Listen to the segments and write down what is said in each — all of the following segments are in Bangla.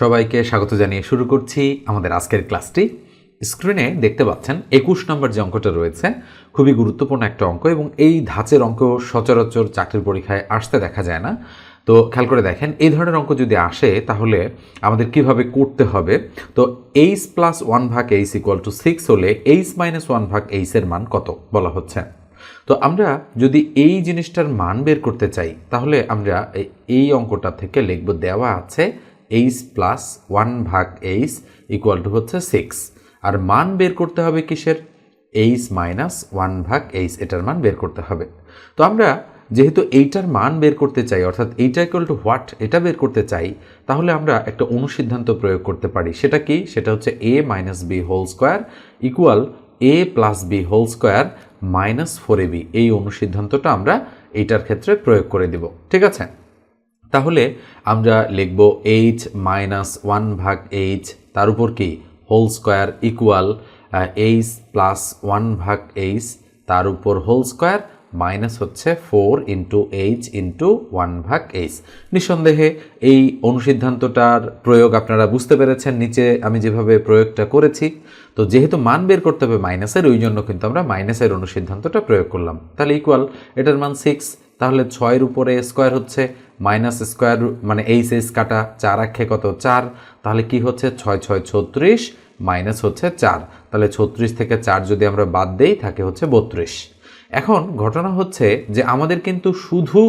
সবাইকে স্বাগত জানিয়ে শুরু করছি আমাদের আজকের ক্লাসটি। স্ক্রিনে দেখতে পাচ্ছেন একুশ নম্বর যে অঙ্কটা রয়েছে, খুবই গুরুত্বপূর্ণ একটা অঙ্ক এবং এই ধাঁচের অঙ্ক সচরাচর চাকরির পরীক্ষায় আসতে দেখা যায় না। তো খেয়াল করে দেখেন, এই ধরনের অঙ্ক যদি আসে, তাহলে আমাদের কীভাবে করতে হবে? তো এইচ প্লাস ওয়ান ভাগ এইচ ইকুয়াল টু সিক্স হলে এইচ মাইনাস ওয়ান ভাগ এইচের মান কত বলা হচ্ছে? তো আমরা যদি এই জিনিসটার মান বের করতে চাই, তাহলে আমরা এই অঙ্কটা থেকে লিখব দেওয়া আছে এইচ প্লাস ওয়ান ভাগ এইচ ইকুয়াল টু হচ্ছে সিক্স আর মান বের করতে হবে কিসের? এইচ মাইনাস ওয়ান ভাগ এইচ, এটার মান বের করতে হবে। তো আমরা যেহেতু এইটার মান বের করতে চাই, অর্থাৎ এইটা ইকুয়াল টু হোয়াট এটা বের করতে চাই, তাহলে আমরা একটা অনুসিদ্ধান্ত প্রয়োগ করতে পারি। সেটা কি? সেটা হচ্ছে A minus B whole square equal A plus B whole square minus four A B এই অনুসিদ্ধান্তটা আমরা এইটার ক্ষেত্রে প্রয়োগ করে দিব। ঠিক আছে? তাহলে আমরা লিখব এইচ মাইনাস ওয়ান ভাগ এইচ, তার উপর কি? Whole square equal H plus one ভাগ এইচ, তার উপর হোল স্কোয়ার মাইনাস হচ্ছে four into H into one ভাগ এইচ। নিঃসন্দেহে এই অনুসিদ্ধান্তটার প্রয়োগ আপনারা বুঝতে পেরেছেন, নিচে আমি যেভাবে প্রয়োগটা করেছি। তো যেহেতু মান বের করতে হবে মাইনাসের, ওই জন্য কিন্তু আমরা মাইনাসের অনুসিদ্ধান্তটা প্রয়োগ করলাম। তাহলে ইকুয়াল এটার মান সিক্স তাহলে ছয়ের উপরে স্কোয়ার হচ্ছে মাইনাস স্কোয়ার মানে এইচ এইচ কাটা চার আক্ষে কত? চার। তাহলে কি হচ্ছে? ছয় ছয়, ছত্রিশ মাইনাস হচ্ছে চার। তাহলে ছত্রিশ থেকে চার যদি আমরা বাদ দেই, থাকে হচ্ছে বত্রিশ। এখন ঘটনা হচ্ছে যে আমাদের কিন্তু শুধু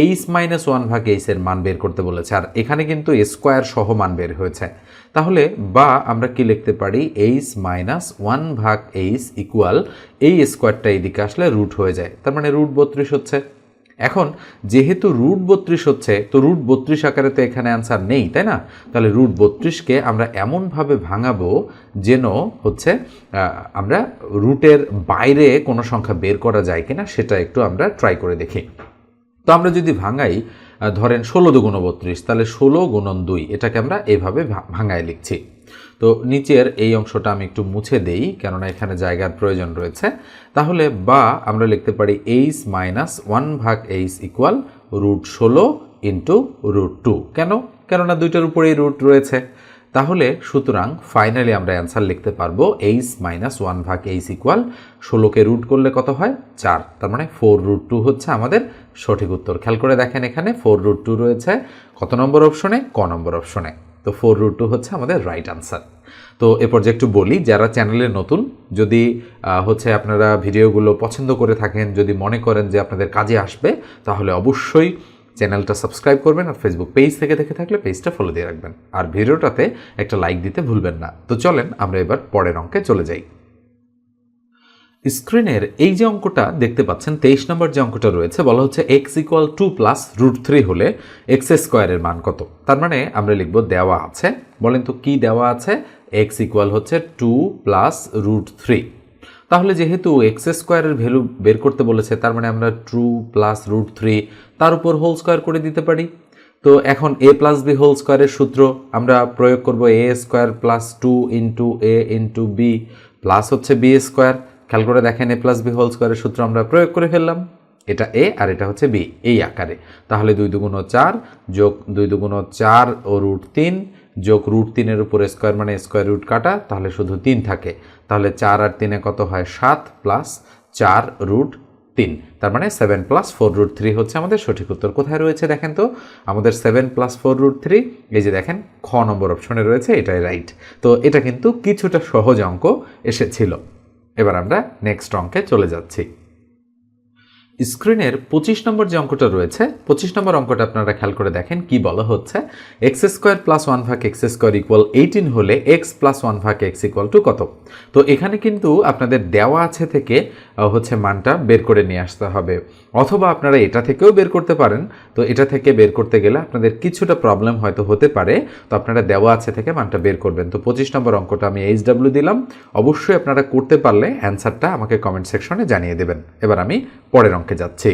এইচ মাইনাস ওয়ান ভাগ এইচের মান বের করতে বলেছে, আর এখানে কিন্তু স্কোয়ার সহ মান বের হয়েছে। তাহলে বা আমরা কি লিখতে পারি? এইচ মাইনাস ওয়ান ভাগ এইচ ইকুয়াল এই স্কোয়ারটা এইদিকে আসলে রুট হয়ে যায়। তার মানে রুট বত্রিশ হচ্ছে। এখন, যেহেতু রুট বত্রিশ হচ্ছে, তো রুট বত্রিশ আকারে তো এখানে অ্যান্সার নেই, তাই না? তাহলে রুট বত্রিশকে আমরা এমনভাবে ভাঙাবো যেন হচ্ছে আমরা রুটের বাইরে কোনো সংখ্যা বের করা যায় কিনা, সেটা একটু আমরা ট্রাই করে দেখি। তো আমরা যদি ভাঙাই ধরেন ষোলো দুগুণ বত্রিশ, তাহলে ষোলো গুণন দুই, এটাকে আমরা এইভাবে ভাঙায় লিখছি। তো নিচের এই অংশটা আমি একটু মুছে দেই, কেননা এখানে জায়গার প্রয়োজন রয়েছে। তাহলে বা আমরা লিখতে পারি এইচ মাইনাস ওয়ান ভাগ এইচ ইকুয়াল রুট ষোলো ইন্টু রুট টু। কেন? কেননা দুইটার উপরেই রুট রয়েছে। তাহলে সুতরাং ফাইনালি আমরা অ্যান্সার লিখতে পারব এইচ মাইনাস ওয়ান ভাগ এইচ ইকুয়াল ষোলোকে রুট করলে কত হয়? চার। তার মানে ফোর রুট টু হচ্ছে আমাদের সঠিক উত্তর। খেয়াল করে দেখেন এখানে ফোর রুট টু রয়েছে। কত নম্বর অপশনে? ক নম্বর অপশনে। তো ফোর রুট টু হচ্ছে আমাদের রাইট আনসার তো এ পর্যায়ে একটু বলি, যারা চ্যানেলে নতুন, যদি হচ্ছে আপনারা ভিডিওগুলো পছন্দ করে থাকেন, যদি মনে করেন যে আপনাদের কাজে আসবে, তাহলে অবশ্যই চ্যানেলটা সাবস্ক্রাইব করবেন আর ফেসবুক পেজ থেকে দেখে থাকলে পেজটা ফলো দিয়ে রাখবেন। আর ভিডিওটাতে একটা লাইক দিতে ভুলবেন না। তো চলেন আমরা এবার পরের অঙ্কে চলে যাই। স্ক্রিনের এই যে অঙ্কটা দেখতে পাচ্ছেন, তেইশ নম্বর যে অঙ্কটা রয়েছে, বলা হচ্ছে X equal to plus root three হলে এক্স স্কোয়ারের মান কত? তার মানে আমরা লিখব দেওয়া আছে। বলেন তো কি দেওয়া আছে? এক্স ইকুয়াল হচ্ছে টু প্লাস রুট থ্রি তাহলে যেহেতু এক্স স্কোয়ারের ভ্যালু বের করতে বলেছে, তার মানে আমরা টু প্লাস রুট থ্রি তার উপর হোল স্কোয়ার করে দিতে পারি। তো এখন এ প্লাস বি হোল স্কোয়ারের সূত্র, আমরা প্রয়োগ করব A square plus two into A into B plus হচ্ছে বি স্কোয়ার খেয়াল করে দেখেন, এ প্লাস বি হোল স্কোয়ারের সূত্র আমরা প্রয়োগ করে ফেললাম। এটা এ আর এটা হচ্ছে বি এই আকারে। তাহলে দুই দুগুণ চার যোগ দুই দুগুণ চার ও রুট তিন যোগ রুট তিনের উপর স্কোয়ার মানে স্কোয়ার রুট কাটা, তাহলে শুধু তিন থাকে। তাহলে চার আর তিনে কত হয়? সাত প্লাস চার রুট তিন। তার মানে seven plus four root three হচ্ছে আমাদের সঠিক উত্তর। কোথায় রয়েছে দেখেন তো? আমাদের seven plus four root three এই যে দেখেন, খ নম্বর অপশনে রয়েছে, এটাই রাইট তো এটা কিন্তু কিছুটা সহজ অঙ্ক এসেছিল। এবার আমরা নেক্সট অঙ্কে চলে যাচ্ছি। স্ক্রিনের পঁচিশ নম্বর যে অঙ্কটা রয়েছে, পঁচিশ নম্বর অঙ্কটা আপনারা খেয়াল করে দেখেন, কি বলা হচ্ছে? এক্স স্কোয়ার প্লাস ওয়ান ভাগ এক্স স্কোয়ার ইকুয়াল এইটিন হলে এক্স প্লাস ওয়ান ভাগ এক্স ইকুয়াল টু কত? তো এখানে কিন্তু আপনাদের দেওয়া আছে থেকে হচ্ছে মানটা বের করে নিয়ে আসতে হবে। অথবা আপনারা এটা থেকেও বের করতে পারেন। তো এটা থেকে বের করতে গেলে আপনাদের কিছুটা প্রবলেম হয়তো হতে পারে। তো আপনারা দেওয়া আছে থেকে মানটা বের করবেন। তো পঁচিশ নম্বর অঙ্কটা আমি এইচ ডাব্লিউ দিলাম। অবশ্যই আপনারা করতে পারলে অ্যান্সারটা আমাকে কমেন্ট সেকশনে জানিয়ে দেবেন। এবার আমি পরের অঙ্কে যাচ্ছি।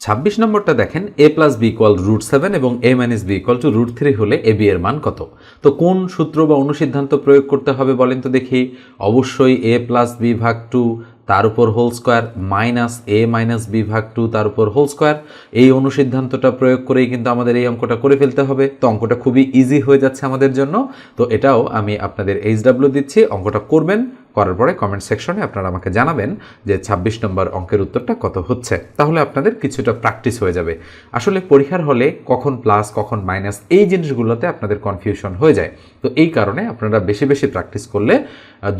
ছাব্বিশ নম্বরটা দেখেন A plus B equal root seven এবং A minus B equal to root three হলে এ বি এর মান কত? তো কোন সূত্র বা অনুসিদ্ধান্ত প্রয়োগ করতে হবে বলেন তো দেখি। অবশ্যই এ প্লাস বি ভাগ টু তার উপর whole square minus A minus B ভাগ টু তার উপর হোল স্কোয়ার এই অনুসিদ্ধান্তটা প্রয়োগ করেই কিন্তু আমাদের এই অঙ্কটা করে ফেলতে হবে। তো অঙ্কটা খুবই ইজি হয়ে যাচ্ছে আমাদের জন্য। তো এটাও আমি আপনাদের এইচ ডাব্লিউ দিচ্ছি, অঙ্কটা করবেন। করার পরে কমেন্ট সেকশনে আপনারা আমাকে জানাবেন যে ২৬ নম্বর অঙ্কের উত্তরটা কত হচ্ছে। তাহলে আপনাদের কিছুটা প্র্যাকটিস হয়ে যাবে। আসলে পরীক্ষার হলে কখন প্লাস কখন মাইনাস এই জিনিসগুলোতে আপনাদের কনফিউশন হয়ে যায়। তো এই কারণে আপনারা বেশি বেশি প্র্যাকটিস করলে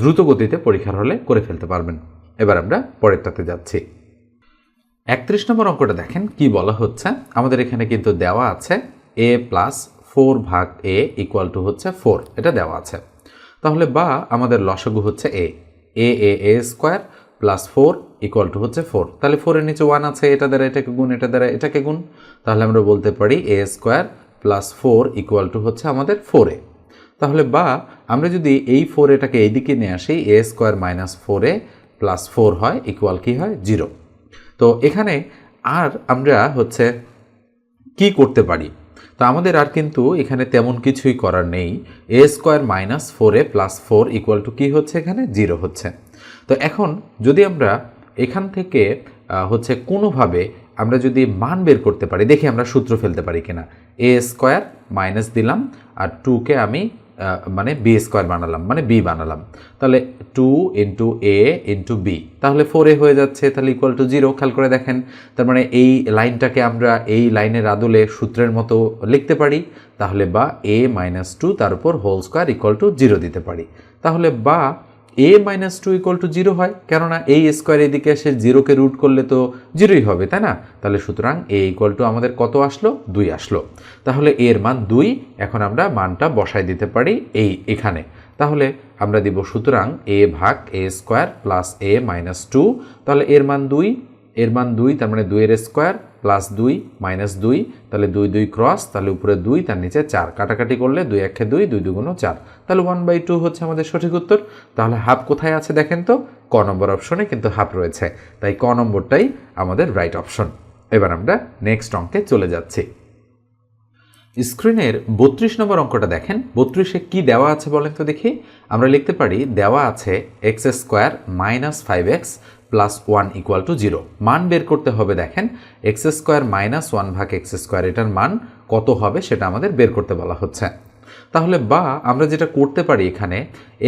দ্রুত গতিতে পরীক্ষার হলে করে ফেলতে পারবেন। এবার আমরা পরেরটাতে যাচ্ছি। একত্রিশ নম্বর অঙ্কটা দেখেন কি বলা হচ্ছে। আমাদের এখানে কিন্তু দেওয়া আছে এ প্লাস ফোর ভাগ এ ইকুয়াল টু হচ্ছে ফোর এটা দেওয়া আছে। তাহলে বা আমাদের লসগু হচ্ছে A A A A square plus four equal to হচ্ছে ফোর তাহলে ফোরের নিচে ওয়ান আছে, এটা দ্বারা এটাকে গুণ, এটা দ্বারা এটাকে গুণ। তাহলে আমরা বলতে পারি A square plus four equal to হচ্ছে আমাদের ফোর এ। তাহলে বা আমরা যদি এই ফোর এটাকে এইদিকে নিয়ে আসি A square minus four A plus four হয় ইকুয়াল কি হয়? জিরো তো এখানে আর আমরা হচ্ছে কি করতে পারি? তো আমাদের আর কিন্তু এখানে তেমন কিছুই করার নেই। A square minus four A plus four equal to কী হচ্ছে এখানে? জিরো হচ্ছে। তো এখন যদি আমরা এখান থেকে হচ্ছে কোনোভাবে আমরা যদি মান বের করতে পারি, দেখি আমরা সূত্র ফেলতে পারি কিনা। এ স্কোয়ার মাইনাস দিলাম, আর টুকে আমি মানে বি স্কোয়ার বানালাম মানে বি বানালাম। তাহলে two into A into B তাহলে ফোর এ হয়ে যাচ্ছে, তাহলে ইকুয়াল টু জিরো খেয়াল করে দেখেন। তার মানে এই লাইনটাকে আমরা এই লাইনের আদলে সূত্রের মতো লিখতে পারি, তাহলে বা এ মাইনাস টু তার উপর whole square equal to zero দিতে পারি। তাহলে বা A minus two equal to zero হয়, কেননা এই স্কোয়ার এদিকে এসে জিরোকে রুট করলে তো জিরোই হবে, তাই না? তাহলে সুতরাং এ ইকুয়াল টু আমাদের কত আসলো? দুই আসলো। তাহলে এর মান দুই, এখন আমরা মানটা বসাই দিতে পারি এই এখানে। তাহলে আমরা দিব সুতরাং এ ভাগ A square plus A minus two তাহলে এর মান দুই, এর মান দুই, তার মানে দুইয়ের স্কোয়ার প্লাস দুই মাইনাস দুই, তাহলে দুই দুই ক্রস তাহলে উপরে দুই, তার নিচে চার। কাটাকাটি করলে দুই একে দুই দুই দুগুণো চার। তাহলে ওয়ান বাই টু হচ্ছে আমাদের সঠিক উত্তর। তাহলে হাফ কোথায় আছে দেখেন তো? ক নম্বর অপশনে কিন্তু হাফ রয়েছে। তাই ক নম্বরটাই আমাদের রাইট অপশন এবার আমরা নেক্সট অঙ্কে চলে যাচ্ছি। স্ক্রিনের বত্রিশ নম্বর অঙ্কটা দেখেন। বত্রিশে কি দেওয়া আছে বলেন তো দেখি। আমরা লিখতে পারি দেওয়া আছে x square minus five x plus one equal to zero মান বের করতে হবে দেখেন এক্স স্কোয়ার মাইনাস ওয়ান ভাগ এক্স স্কোয়ার এটার মান কত হবে সেটা আমাদের বের করতে বলা হচ্ছে। তাহলে বা আমরা যেটা করতে পারি এখানে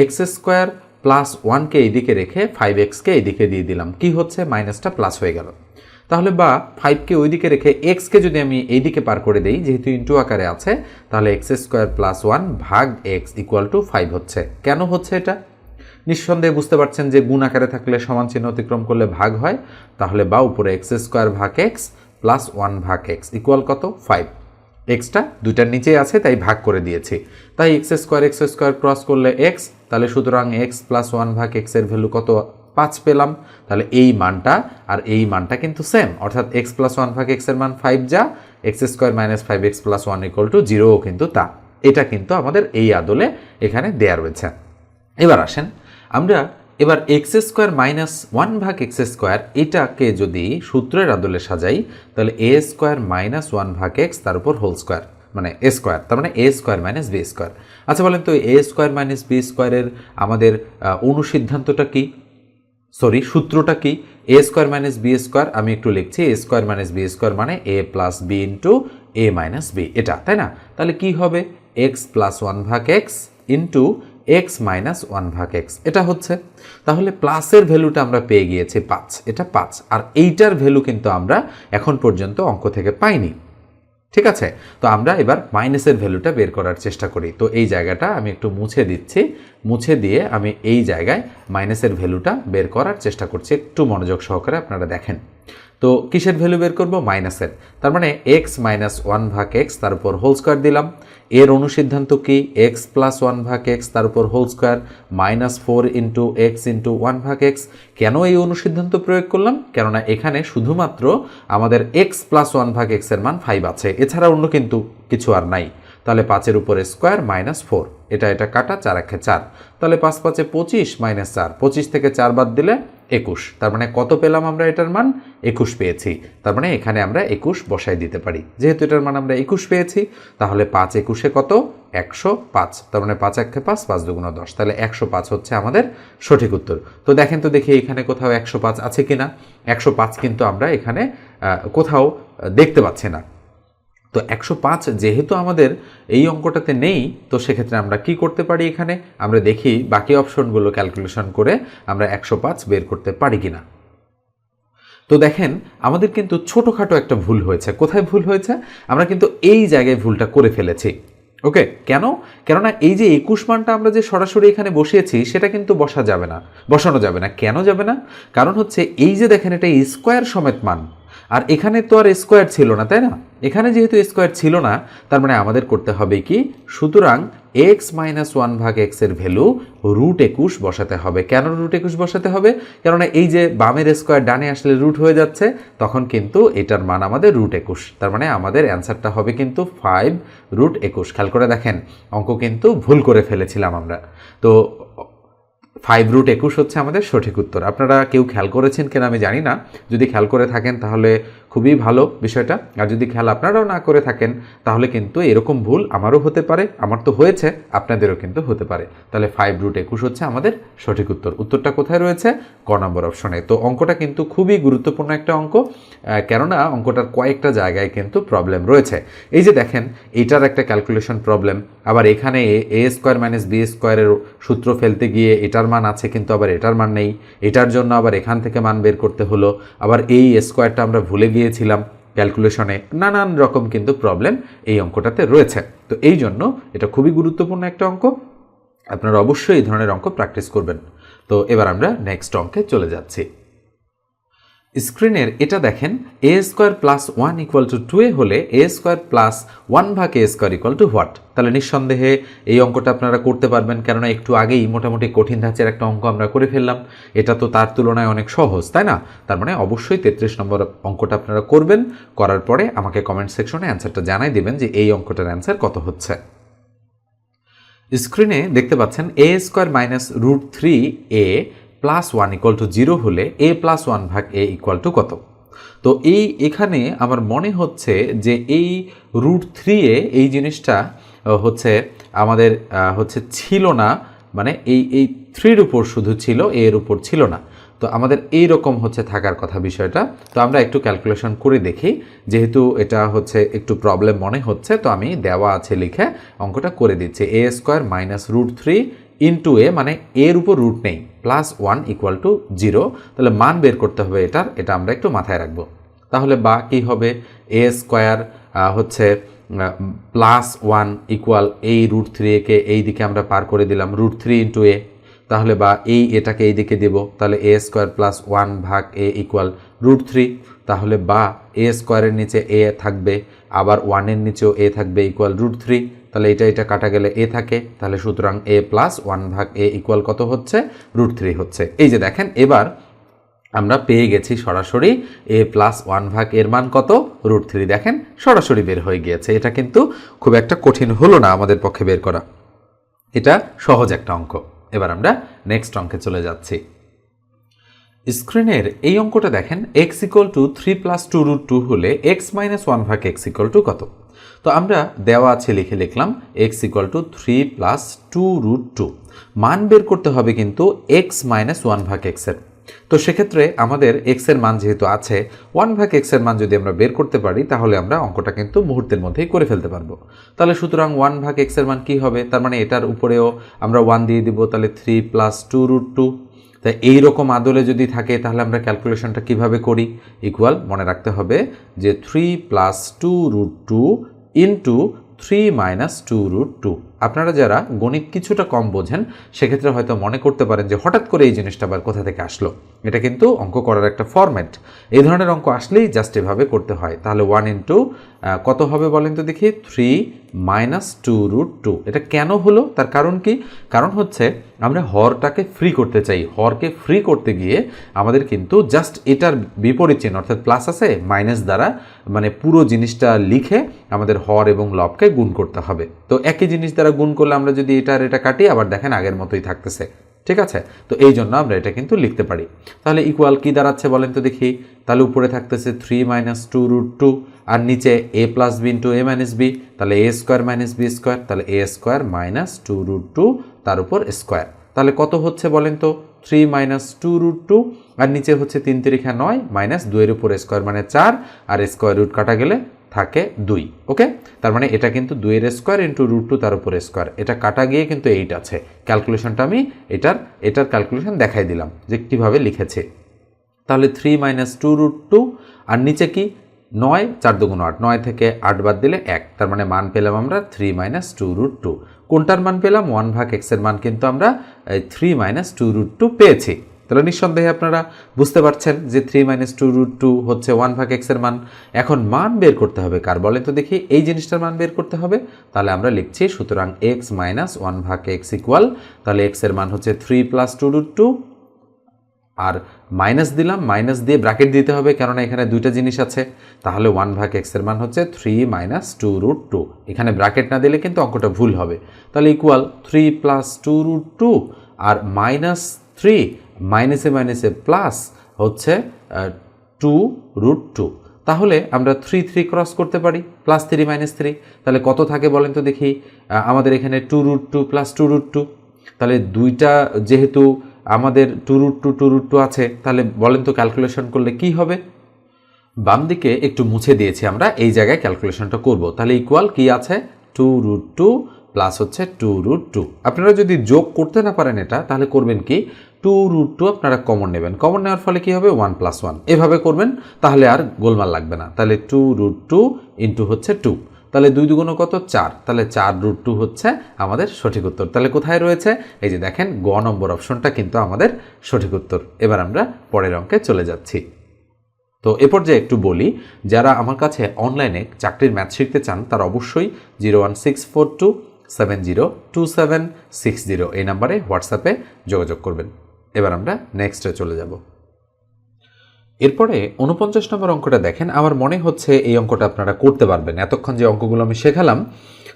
এক্স স্কোয়ার প্লাস ওয়ানকে এইদিকে রেখে ফাইভ এক্সকে এইদিকে দিয়ে দিলাম। কি হচ্ছে? মাইনাসটা প্লাস হয়ে গেল। তাহলে বা ফাইভকে ওইদিকে রেখে এক্সকে যদি আমি এইদিকে পার করে দিই, যেহেতু ইন্টু আকারে আছে, তাহলে এক্স স্কোয়ার প্লাস ওয়ান ভাগ এক্স ইকুয়াল টু ফাইভ হচ্ছে। কেন হচ্ছে এটা? নিঃসন্দেহে বুঝতে পারছেন যে গুণ আকারে থাকলে সমান চিহ্ন অতিক্রম করলে ভাগ হয়, তাহলে বা উপরে এক্স স্কোয়ার ভাগ এক্স প্লাস ওয়ান ভাগ এক্স ইকুয়াল কত? ফাইভ এক্সটা দুইটার নিচেই আছে, তাই ভাগ করে দিয়েছি। তাই x square x square cross করলে এক্স তাহলে সুতরাং এক্স প্লাস ওয়ান ভাগ এক্সের ভ্যালু কত? পাঁচ পেলাম। তাহলে এই মানটা আর এই মানটা কিন্তু সেম অর্থাৎ এক্স প্লাস ওয়ান ভাগ এক্সের মান ফাইভ যা x square minus five x plus one equal to zero কিন্তু তা। এটা কিন্তু আমাদের এই আদলে এখানে দেয়া রয়েছে। এবার আসেন আমরা এবার এক্স স্কোয়ার মাইনাস ওয়ান ভাগ এক্স স্কোয়ার এটাকে যদি সূত্রের আদলে সাজাই, তাহলে এ স্কোয়ার মাইনাস ওয়ান ভাগ এক্স তার উপর হোল স্কোয়ার মানে এ স্কোয়ার তার মানে a square minus b square আচ্ছা বলেন তো এ স্কোয়ার মাইনাস বি স্কোয়ারের আমাদের অনুসিদ্ধান্তটা কি? সরি সূত্রটা কি? A square minus b square আমি একটু লিখছি a square minus b square মানে a plus b into a minus b এটা, তাই না? তাহলে কি হবে? এক্স প্লাস ওয়ান ভাগ x into x minus one ভাগ এক্স এটা হচ্ছে, তাহলে প্লাসের ভ্যালুটা আমরা পেয়ে গিয়েছি পাঁচ। এটা পাঁচ। আর এইটার ভ্যালু কিন্তু আমরা এখন পর্যন্ত অঙ্ক থেকে পাইনি। ঠিক আছে? তো আমরা এবার মাইনাসের ভ্যালুটা বের করার চেষ্টা করি। তো এই জায়গাটা আমি একটু মুছে দিচ্ছি। মুছে দিয়ে আমি এই জায়গায় মাইনাসের ভ্যালুটা বের করার চেষ্টা করছি। একটু মনোযোগ সহকারে আপনারা দেখেন। তো কিসের ভ্যালু বের করব? মাইনাসের তার মানে এক্স মাইনাস ওয়ান ভাগ এক্স তার উপর হোল স্কোয়ার দিলাম। এর অনুসিদ্ধান্ত কি? এক্স প্লাস ওয়ান ভাগ এক্স তার উপর whole square minus four into x into one ভাগ এক্স কেন এই অনুসিদ্ধান্ত প্রয়োগ করলাম? কেননা এখানে শুধুমাত্র আমাদের এক্স প্লাস ওয়ান ভাগ এক্সের মান ফাইভ আছে। এছাড়া অন্য কিন্তু কিছু আর নাই। তাহলে পাঁচের উপরে স্কোয়ার মাইনাস ফোর এটা এটা কাটা, চার একে চার। তাহলে পাঁচ পাঁচে পঁচিশ মাইনাস চার। পঁচিশ থেকে চার বাদ দিলে একুশ। তার মানে কত পেলাম আমরা এটার মান? একুশ পেয়েছি। তার মানে এখানে আমরা একুশ বসাই দিতে পারি। যেহেতু এটার মান আমরা একুশ পেয়েছি, তাহলে পাঁচ একুশে কত? একশো পাঁচ। তার মানে পাঁচ একে পাঁচ পাঁচ দুগুণ দশ। তাহলে একশো পাঁচ হচ্ছে আমাদের সঠিক উত্তর। তো দেখেন তো দেখি এখানে কোথাও একশো পাঁচ আছে কি না একশো পাঁচ কিন্তু আমরা এখানে কোথাও দেখতে পাচ্ছি না। তো একশো পাঁচ যেহেতু আমাদের এই অঙ্কটাতে নেই, তো সেক্ষেত্রে আমরা কি করতে পারি এখানে? আমরা দেখি বাকি অপশনগুলো ক্যালকুলেশন করে আমরা একশো পাঁচ বের করতে পারি কি না তো দেখেন, আমাদের কিন্তু ছোটোখাটো একটা ভুল হয়েছে। কোথায় ভুল হয়েছে? আমরা কিন্তু এই জায়গায় ভুলটা করে ফেলেছি। ওকে, কেন? কেননা এই যে একুশ মানটা আমরা যে সরাসরি এখানে বসিয়েছি, সেটা কিন্তু বসা যাবে না, বসানো যাবে না। কেন যাবে না? কারণ হচ্ছে এই যে দেখেন, এটা স্কোয়ার সমেত মান। আর এখানে তো আর স্কোয়ার ছিল না, তাই না? এখানে যেহেতু স্কোয়ার ছিল না, তার মানে আমাদের করতে হবে কি? সুতরাং এক্স মাইনাস ওয়ান ভাগ এক্সের ভ্যালু রুট একুশ বসাতে হবে। কেন রুট একুশ বসাতে হবে? কেননা এই যে বামের স্কোয়ার ডানে আসলে রুট হয়ে যাচ্ছে, তখন কিন্তু এটার মান আমাদের রুট একুশ। তার মানে আমাদের অ্যান্সারটা হবে কিন্তু ফাইভ রুট একুশ। খেয়াল করে দেখেন, অঙ্ক কিন্তু ভুল করে ফেলেছিলাম আমরা। তো ফাইভ রুট একুশ হচ্ছে আমাদের সঠিক উত্তর। আপনারা কেউ খেয়াল করেছেন কেন আমি জানি না। যদি খেয়াল করে থাকেন তাহলে খুবই ভালো বিষয়টা। আর যদি খেয়াল আপনারাও না করে থাকেন, তাহলে কিন্তু এরকম ভুল আমারও হতে পারে, আমার তো হয়েছে, আপনাদেরও কিন্তু হতে পারে। তাহলে ফাইভ রুট একুশ হচ্ছে আমাদের সঠিক উত্তর। উত্তরটা কোথায় রয়েছে? ক নম্বর অপশনে তো অঙ্কটা কিন্তু খুবই গুরুত্বপূর্ণ একটা অঙ্ক কেননা অঙ্কটার কয়েকটা জায়গায় কিন্তু প্রবলেম রয়েছে। এই যে দেখেন এইটার একটা ক্যালকুলেশন প্রবলেম আবার এখানে এ স্কোয়ার মাইনাস বি স্কোয়ারের সূত্র ফেলতে গিয়ে এটার মান আছে কিন্তু আবার এটার মান নেই। এটার জন্য আবার এখান থেকে মান বের করতে হলো। আবার এই স্কোয়ারটা আমরা ভুলে গিয়েছিলাম ক্যালকুলেশনে নানান রকম কিন্তু প্রবলেম এই অঙ্কটাতে রয়েছে। তো এই জন্য এটা খুবই গুরুত্বপূর্ণ একটা অঙ্ক। আপনারা অবশ্যই এই ধরনের অঙ্ক প্র্যাকটিস করবেন। তো এবার আমরা নেক্সট অঙ্কে চলে যাচ্ছি। স্ক্রিনের এটা দেখেন a square plus one equal to two a হলে এ স্কোয়ার প্লাস ওয়ান ভাগ a square equal to what তাহলে নিঃসন্দেহে এই অঙ্কটা আপনারা করতে পারবেন, কেননা একটু আগেই মোটামুটি কঠিন ধাঁচের একটা অঙ্ক আমরা করে ফেললাম। এটা তো তার তুলনায় অনেক সহজ, তাই না? তার মানে অবশ্যই তেত্রিশ নম্বর অঙ্কটা আপনারা করবেন, করার পরে আমাকে কমেন্ট সেকশনে অ্যান্সারটা জানাই দিবেন যে এই অঙ্কটার অ্যান্সার কত হচ্ছে। স্ক্রিনে দেখতে পাচ্ছেন a square minus root three a plus one equal to zero হলে এ প্লাস ওয়ান ভাগ এ ইকুয়াল টু কত? তো এই এখানে আমার মনে হচ্ছে যে এই রুট থ্রি এ এই জিনিসটা হচ্ছে আমাদের হচ্ছে ছিল না মানে এই এই থ্রির উপর শুধু ছিল এর উপর ছিল না। তো আমাদের এই রকম হচ্ছে থাকার কথা বিষয়টা। তো আমরা একটু ক্যালকুলেশন করে দেখি। যেহেতু এটা হচ্ছে একটু প্রবলেম মনে হচ্ছে, তো আমি দেওয়া আছে লিখে অঙ্কটা করে দিচ্ছি। A square minus root three into a মানে এর উপর রুট নেই। Plus one equal to zero তাহলে মান বের করতে হবে এটার, এটা আমরা একটু মাথায় রাখব। তাহলে বা কী হবে? এ স্কোয়ার হচ্ছে প্লাস ওয়ান ইকুয়াল এই রুট থ্রি একে এই দিকে আমরা পার করে দিলাম রুট থ্রি ইন্টু এ তাহলে বা এই এটাকে এই দিকে দেব, তাহলে এ স্কোয়ার প্লাস ওয়ান ভাগ এ ইকুয়াল রুট থ্রি তাহলে বা এ স্কোয়ারের নিচে এ থাকবে, আবার ওয়ানের নিচেও এ থাকবে ইকুয়াল রুট থ্রি তাহলে এটা এটা কাটা গেলে এ থাকে, তাহলে সুতরাং এ প্লাস ওয়ান ভাগ এ ইকুয়াল কত হচ্ছে? রুট থ্রি হচ্ছে। এই যে দেখেন, এবার আমরা পেয়ে গেছি সরাসরি এ প্লাস ওয়ান ভাগ এর মান কত? রুট থ্রি দেখেন, সরাসরি বের হয়ে গিয়েছে। এটা কিন্তু খুব একটা কঠিন হলো না আমাদের পক্ষে বের করা। এটা সহজ একটা অঙ্ক। এবার আমরা নেক্সট অঙ্কে চলে যাচ্ছি। স্ক্রিনের এই অঙ্কটা দেখেন x equal to three plus two root two হলে এক্স মাইনাস ওয়ান ভাগ এক্স ইকুয়াল টু কত? তো আমরা দেওয়া আছে লিখে লিখলাম x equal to three plus two root two মান বের করতে হবে কিন্তু এক্স মাইনাস ওয়ান ভাগ এক্সের তো সেক্ষেত্রে আমাদের এক্সের মান যেহেতু আছে ওয়ান ভাগ এক্সের মান যদি আমরা বের করতে পারি, তাহলে আমরা অঙ্কটা কিন্তু মুহূর্তের মধ্যেই করে ফেলতে পারব। তাহলে সুতরাং ওয়ান ভাগ এক্সের মান কি হবে? তার মানে এটার উপরেও আমরা ওয়ান দিয়ে দিব, তাহলে three plus two root two তাই এইরকম আদলে যদি থাকে, তাহলে আমরা ক্যালকুলেশনটা কীভাবে করি? ইকুয়াল মনে রাখতে হবে যে three plus two root two into three minus two root two আপনারা যারা গণিত কিছুটা কম বোঝেন, সেক্ষেত্রে হয়তো মনে করতে পারেন যে হঠাৎ করে এই জিনিসটা আবার কোথা থেকে আসলো। এটা কিন্তু অঙ্ক করার একটা ফরম্যাট এই ধরনের অঙ্ক আসলেই জাস্ট এভাবে করতে হয়। তাহলে ওয়ান ইন্টু কত হবে বলেন তো দেখি? Three minus two root two এটা কেন হলো? তার কারণ কি? কারণ হচ্ছে আমরা হরটাকে ফ্রি করতে চাই। হরকে ফ্রি করতে গিয়ে আমাদের কিন্তু জাস্ট এটার বিপরীত চিহ্ন, অর্থাৎ প্লাস আছে মাইনাস দ্বারা মানে পুরো জিনিসটা লিখে আমাদের হর এবং লবকে গুণ করতে হবে। তো একই জিনিস দ্বারা গুণ করলে আমরা যদি এটা আর এটা কাটি, আবার দেখেন আগের মতোই থাকতেছে। ঠিক আছে? তো এই জন্য আমরা এটা কিন্তু লিখতে পারি। তাহলে ইকুয়াল কি দাঁড়াচ্ছে বলেন তো দেখি। তাহলে উপরে থাকতেছে three minus two root two আর নিচে a plus b into a minus b তাহলে a square minus b square তাহলে a square minus two root two তার উপর স্কোয়ার তাহলে কত হচ্ছে বলেন তো? Three minus two root two আর নিচে হচ্ছে তিন তিরিখা নয় মাইনাস দুইয়ের উপর স্কোয়ার মানে চার, আর স্কোয়ার রুট কাটা গেলে থাকে দুই, ওকে? তার মানে এটা কিন্তু দুইয়ের স্কোয়ার ইন্টু রুট টু তার উপর স্কোয়ার এটা কাটা গিয়ে কিন্তু এইট আছে। ক্যালকুলেশনটা আমি এটার এটার ক্যালকুলেশন দেখাই দিলাম যে কীভাবে লিখেছে। তাহলে three minus two root two আর নিচে কি? নয়, চার দুগুণ আট। নয় থেকে আট বাদ দিলে এক। তার মানে মান পেলাম আমরা three minus two root two কোনটার মান পেলাম? ওয়ান ভাগ এক্সের মান কিন্তু আমরা three minus two root two পেয়েছি। তাহলে নিঃসন্দেহে আপনারা বুঝতে পারছেন যে three minus two root two হচ্ছে ওয়ান ভাগ এক্সের মান। এখন মান বের করতে হবে কার? বলেন তো দেখি, এই জিনিসটার মান বের করতে হবে। তাহলে আমরা লিখছি, সুতরাং এক্স মাইনাস ওয়ান ভাগ এক্স ইকুয়াল তাহলে এক্সের মান হচ্ছে three plus two root two আর মাইনাস দিলাম মাইনাস দিয়ে ব্র্যাকেট দিতে হবে, কেননা এখানে দুইটা জিনিস আছে। তাহলে ওয়ান ভাগ এক্সের মান হচ্ছে three minus two root two এখানে ব্র্যাকেট না দিলে কিন্তু অঙ্কটা ভুল হবে। তাহলে equal three plus two root two আর মাইনাস থ্রি মাইনাসে মাইনাসে প্লাস হচ্ছে টু রুট টু তাহলে আমরা থ্রি থ্রি ক্রস করতে পারি প্লাস থ্রি মাইনাস থ্রি তাহলে কত থাকে বলেন তো দেখি আমাদের এখানে two root two plus two root two তাহলে দুইটা যেহেতু আমাদের two root two two root two আছে, তাহলে বলেন তো ক্যালকুলেশন করলে কি হবে? বাম দিকে একটু মুছে দিয়েছি আমরা, এই জায়গায় ক্যালকুলেশনটা করব। তাহলে ইকুয়াল কি আছে? টু রুট টু প্লাস হচ্ছে টু রুট টু আপনারা যদি যোগ করতে না পারেন এটা, তাহলে করবেন কি? টু রুট টু আপনারা কমন নেবেন। কমন নেওয়ার ফলে কি হবে? ওয়ান প্লাস ওয়ান এভাবে করবেন, তাহলে আর গোলমাল লাগবে না। তাহলে টু রুট টু ইন্টু হচ্ছে টু তাহলে দুই দুগুণ কত? চার। তাহলে চার রুট টু হচ্ছে আমাদের সঠিক উত্তর। তাহলে কোথায় রয়েছে? এই যে দেখেন, গ নম্বর অপশনটা কিন্তু আমাদের সঠিক উত্তর। এবার আমরা পরের অঙ্কে চলে যাচ্ছি। তো এ পর্যায়ে একটু বলি, যারা আমার কাছে অনলাইনে চাকরির ম্যাথ শিখতে চান, তারা অবশ্যই zero one six four two seven zero two seven six zero এই নাম্বারে হোয়াটসঅ্যাপে যোগাযোগ করবেন। এবার আমরা নেক্সটে চলে যাব। এরপরে উনপঞ্চাশ নম্বর অঙ্কটা দেখেন। আমার মনে হচ্ছে এই অঙ্কটা আপনারা করতে পারবেন। এতক্ষণ যে অঙ্কগুলো আমি শেখালাম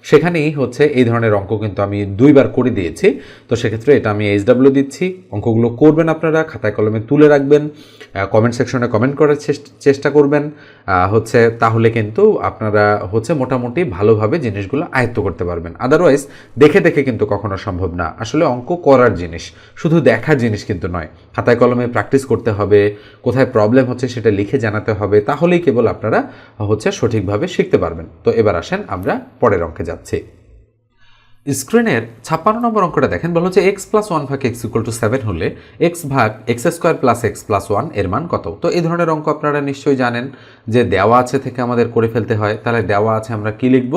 সেখানেই হচ্ছে এই ধরনের অঙ্ক কিন্তু আমি দুইবার করে দিয়েছি। তো সেক্ষেত্রে এটা আমি এইচডাব্লিউ দিচ্ছি। অঙ্কগুলো করবেন আপনারা, খাতায় কলমে তুলে রাখবেন কমেন্ট সেকশনে কমেন্ট করার চেষ্টা করবেন। হচ্ছে তাহলে কিন্তু আপনারা হচ্ছে মোটামুটি ভালোভাবে জিনিসগুলো আয়ত্ত করতে পারবেন। আদারওয়াইজ দেখে দেখে কিন্তু কখনো সম্ভব না। আসলে অঙ্ক করার জিনিস, শুধু দেখার জিনিস কিন্তু নয়। খাতায় কলমে প্র্যাকটিস করতে হবে, কোথায় প্রবলেম হচ্ছে সেটা লিখে জানাতে হবে, তাহলেই কেবল আপনারা হচ্ছে সঠিকভাবে শিখতে পারবেন। তো এবার আসেন আমরা পরের অঙ্কে যাচ্ছি। স্ক্রিনের ছাপ্পান্ন নম্বর অঙ্কটা দেখেন, বলা হচ্ছে এক্স প্লাস ওয়ান ভাগ এক্স ইকুয়াল টু সেভেন হলে এক্স ভাগ x square plus x plus ওয়ানের মান কত? তো এই ধরনের অঙ্ক আপনারা নিশ্চয়ই জানেন যে দেওয়া আছে থেকে আমাদের করে ফেলতে হয়। তাহলে দেওয়া আছে আমরা কি লিখব?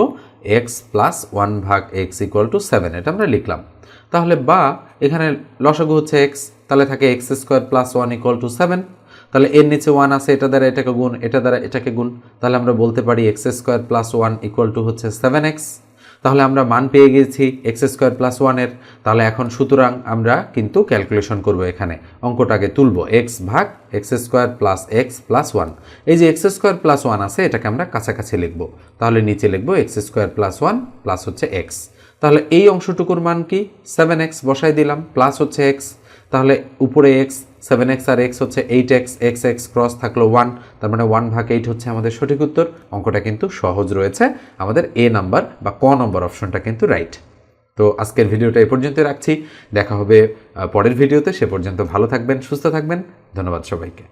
এক্স প্লাস ওয়ান ভাগ এক্স ইকুয়াল টু সেভেন এটা আমরা লিখলাম। তাহলে বা এখানে লসাগু হচ্ছে এক্স তাহলে থাকে x square plus one equal to seven তাহলে এর নিচে ওয়ান আছে, এটা দ্বারা এটাকে গুণ, এটা দ্বারা এটাকে গুণ। তাহলে আমরা বলতে পারি x square plus one equal to হচ্ছে সেভেন এক্স তাহলে আমরা মান পেয়ে গেছি এক্স স্কোয়ার প্লাস ওয়ানের তাহলে এখন সুতরাং আমরা কিন্তু ক্যালকুলেশন করব এখানে। অঙ্কটাকে তুলব এক্স ভাগ x square plus x plus one এই যে এক্স স্কোয়ার প্লাস ওয়ান আছে, এটাকে আমরা কাছাকাছি লিখব। তাহলে নিচে লিখব x square plus one plus হচ্ছে এক্স তাহলে এই অংশটুকুর মান কি? সেভেন এক্স বসাই দিলাম প্লাস হচ্ছে এক্স তাহলে উপরে এক্স সেভেন এক্স আর এক্স হচ্ছে eight x x x cross থাকল ওয়ান তার মানে ওয়ান ভাগ এইট হচ্ছে আমাদের সঠিক উত্তর। অঙ্কটা কিন্তু সহজ রয়েছে। আমাদের এ নাম্বার বা ক নম্বর অপশনটা কিন্তু রাইট তো আজকের ভিডিওটা এ পর্যন্ত রাখছি। দেখা হবে পরের ভিডিওতে। সে পর্যন্ত ভালো থাকবেন, সুস্থ থাকবেন। ধন্যবাদ সবাইকে।